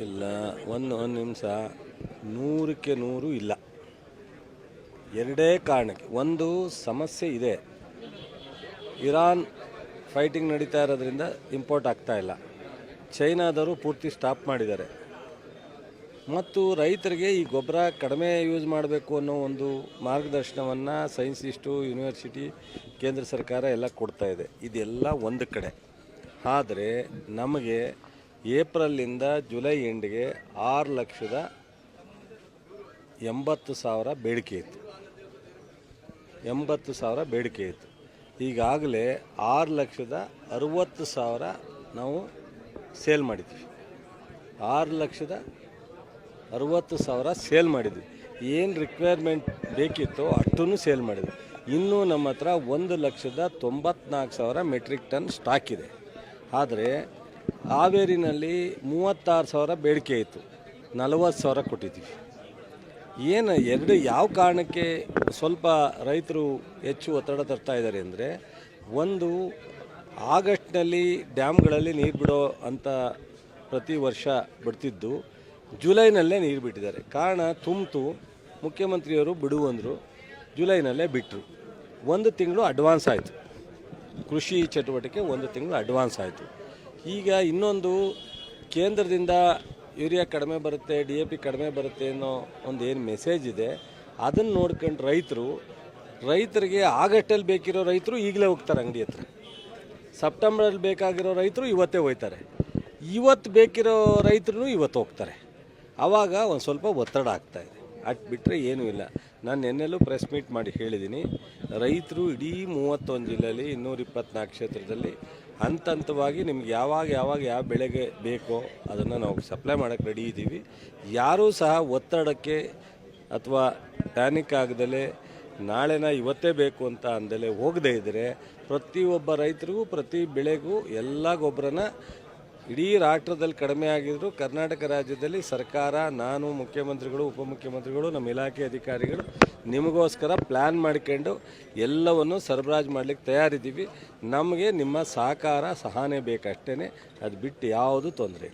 ಇಲ್ಲ, ಒಂದು ಒಂದು ನಿಮಿಷ. ನೂರಕ್ಕೆ ನೂರು ಇಲ್ಲ. ಎರಡೇ ಕಾರಣಕ್ಕೆ. ಒಂದು, ಸಮಸ್ಯೆ ಇದೆ. ಇರಾನ್ ಫೈಟಿಂಗ್ ನಡೀತಾ ಇರೋದ್ರಿಂದ ಇಂಪೋರ್ಟ್ ಆಗ್ತಾ ಇಲ್ಲ. ಚೈನಾದವರು ಪೂರ್ತಿ ಸ್ಟಾಪ್ ಮಾಡಿದ್ದಾರೆ. ಮತ್ತು ರೈತರಿಗೆ ಈ ಗೊಬ್ಬರ ಕಡಿಮೆ ಯೂಸ್ ಮಾಡಬೇಕು ಅನ್ನೋ ಒಂದು ಮಾರ್ಗದರ್ಶನವನ್ನು ಸೈನ್ಸಿಸ್ಟು ಯೂನಿವರ್ಸಿಟಿ ಕೇಂದ್ರ ಸರ್ಕಾರ ಎಲ್ಲ ಕೊಡ್ತಾ ಇದೆ. ಇದೆಲ್ಲ ಒಂದು ಕಡೆ. ಆದರೆ ನಮಗೆ ಏಪ್ರಿಲಿಂದ ಜುಲೈ ಎಂಡ್ಗೆ ಆರು ಲಕ್ಷದ ಎಂಬತ್ತು ಸಾವಿರ ಬೇಡಿಕೆ ಇತ್ತು. ಎಂಬತ್ತು ಸಾವಿರ ಬೇಡಿಕೆ ಇತ್ತು. ಈಗಾಗಲೇ ಆರು ಲಕ್ಷದ ಅರುವತ್ತು ಸಾವಿರ ನಾವು ಸೇಲ್ ಮಾಡಿದ್ವಿ. ಆರು ಲಕ್ಷದ ಅರುವತ್ತು ಸಾವಿರ ಸೇಲ್ ಮಾಡಿದ್ವಿ. ಏನು ರಿಕ್ವೈರ್ಮೆಂಟ್ ಬೇಕಿತ್ತೋ ಅಷ್ಟೂ ಸೇಲ್ ಮಾಡಿದ್ವಿ. ಇನ್ನೂ ನಮ್ಮ ಹತ್ರ ಒಂದು ಲಕ್ಷದ ತೊಂಬತ್ನಾಲ್ಕು ಸಾವಿರ ಮೆಟ್ರಿಕ್ ಟನ್ ಸ್ಟಾಕ್ ಇದೆ. ಆದರೆ ಹಾವೇರಿನಲ್ಲಿ ಮೂವತ್ತಾರು ಸಾವಿರ ಬೇಡಿಕೆ ಇತ್ತು. ನಲವತ್ತು ಸಾವಿರ ಕೊಟ್ಟಿದ್ದೀವಿ. ಏನು ಎರಡು ಯಾವ ಕಾರಣಕ್ಕೆ ಸ್ವಲ್ಪ ರೈತರು ಹೆಚ್ಚು ಒತ್ತಡ ತರ್ತಾ ಇದ್ದಾರೆ ಅಂದರೆ ಒಂದು, ಆಗಸ್ಟ್ನಲ್ಲಿ ಡ್ಯಾಮ್ಗಳಲ್ಲಿ ನೀರು ಬಿಡೋ ಅಂತ ಪ್ರತಿ ವರ್ಷ ಬಿಡ್ತಿದ್ದು, ಜುಲೈನಲ್ಲೇ ನೀರು ಬಿಟ್ಟಿದ್ದಾರೆ. ಕಾರಣ ತುಂಬ್ತು. ಮುಖ್ಯಮಂತ್ರಿಯವರು ಬಿಡುವಂದರು ಜುಲೈನಲ್ಲೇ ಬಿಟ್ಟರು ಒಂದು ತಿಂಗಳು ಅಡ್ವಾನ್ಸ್ ಆಯಿತು. ಕೃಷಿ ಚಟುವಟಿಕೆ ಒಂದು ತಿಂಗಳು ಅಡ್ವಾನ್ಸ್ ಆಯಿತು. ಈಗ ಇನ್ನೊಂದು ಕೇಂದ್ರದಿಂದ ಯೂರಿಯಾ ಕಡಿಮೆ ಬರುತ್ತೆ, ಡಿ ಎ ಪಿ ಕಡಿಮೆ ಬರುತ್ತೆ ಅನ್ನೋ ಒಂದು ಏನು ಮೆಸೇಜ್ ಇದೆ, ಅದನ್ನು ನೋಡ್ಕೊಂಡು ರೈತರು, ರೈತರಿಗೆ ಆಗಸ್ಟಲ್ಲಿ ಬೇಕಿರೋ ರೈತರು ಈಗಲೇ ಹೋಗ್ತಾರೆ ಅಂಗಡಿ ಹತ್ರ. ಸೆಪ್ಟೆಂಬರಲ್ಲಿ ಬೇಕಾಗಿರೋ ರೈತರು ಇವತ್ತೇ ಹೋಯ್ತಾರೆ. ಇವತ್ತು ಬೇಕಿರೋ ರೈತರು ಇವತ್ತು ಹೋಗ್ತಾರೆ. ಆವಾಗ ಒಂದು ಸ್ವಲ್ಪ ಒತ್ತಡ ಆಗ್ತಾ ಇದೆ. ಅಟ್ ಬಿಟ್ಟರೆ ಏನೂ ಇಲ್ಲ. ನಾನು ನಿನ್ನೆಲ್ಲೂ ಪ್ರೆಸ್ ಮೀಟ್ ಮಾಡಿ ಹೇಳಿದ್ದೀನಿ ರೈತರು ಇಡೀ ಮೂವತ್ತೊಂದು ಜಿಲ್ಲೆಯಲ್ಲಿ ಇನ್ನೂರ ಇಪ್ಪತ್ನಾಲ್ಕು ಕ್ಷೇತ್ರದಲ್ಲಿ ಹಂತ ಹಂತವಾಗಿ ನಿಮ್ಗೆ ಯಾವಾಗ ಯಾವಾಗ ಯಾವ ಬೆಳೆಗೆ ಬೇಕೋ ಅದನ್ನು ನಾವು ಸಪ್ಲೈ ಮಾಡೋಕ್ಕೆ ರೆಡಿ ಇದ್ದೀವಿ. ಯಾರೂ ಸಹ ಒತ್ತಡಕ್ಕೆ ಅಥವಾ ಪ್ಯಾನಿಕ್ ಆಗದಲೇ ನಾಳೆನ ಇವತ್ತೇ ಬೇಕು ಅಂತ ಅಂದಲೇ ಹೋಗದೇ ಇದ್ದರೆ ಪ್ರತಿಯೊಬ್ಬ ರೈತರಿಗೂ, ಪ್ರತಿ ಬೆಳೆಗೂ ಎಲ್ಲ ಗೊಬ್ಬರನ ಇಡೀ ರಾಷ್ಟ್ರದಲ್ಲಿ ಕಡಿಮೆ ಆಗಿದ್ರು ಕರ್ನಾಟಕ ರಾಜ್ಯದಲ್ಲಿ ಸರ್ಕಾರ, ನಾನು, ಮುಖ್ಯಮಂತ್ರಿಗಳು, ಉಪಮುಖ್ಯಮಂತ್ರಿಗಳು, ನಮ್ಮ ಇಲಾಖೆ ಅಧಿಕಾರಿಗಳು ನಿಮಗೋಸ್ಕರ ಪ್ಲ್ಯಾನ್ ಮಾಡ್ಕೊಂಡು ಎಲ್ಲವನ್ನು ಸರಬರಾಜು ಮಾಡಲಿಕ್ಕೆ ತಯಾರಿದ್ದೀವಿ. ನಮಗೆ ನಿಮ್ಮ ಸಹಕಾರ, ಸಹನೆ ಬೇಕಷ್ಟೇ ಅದು ಬಿಟ್ಟು ಯಾವುದು ತೊಂದರೆ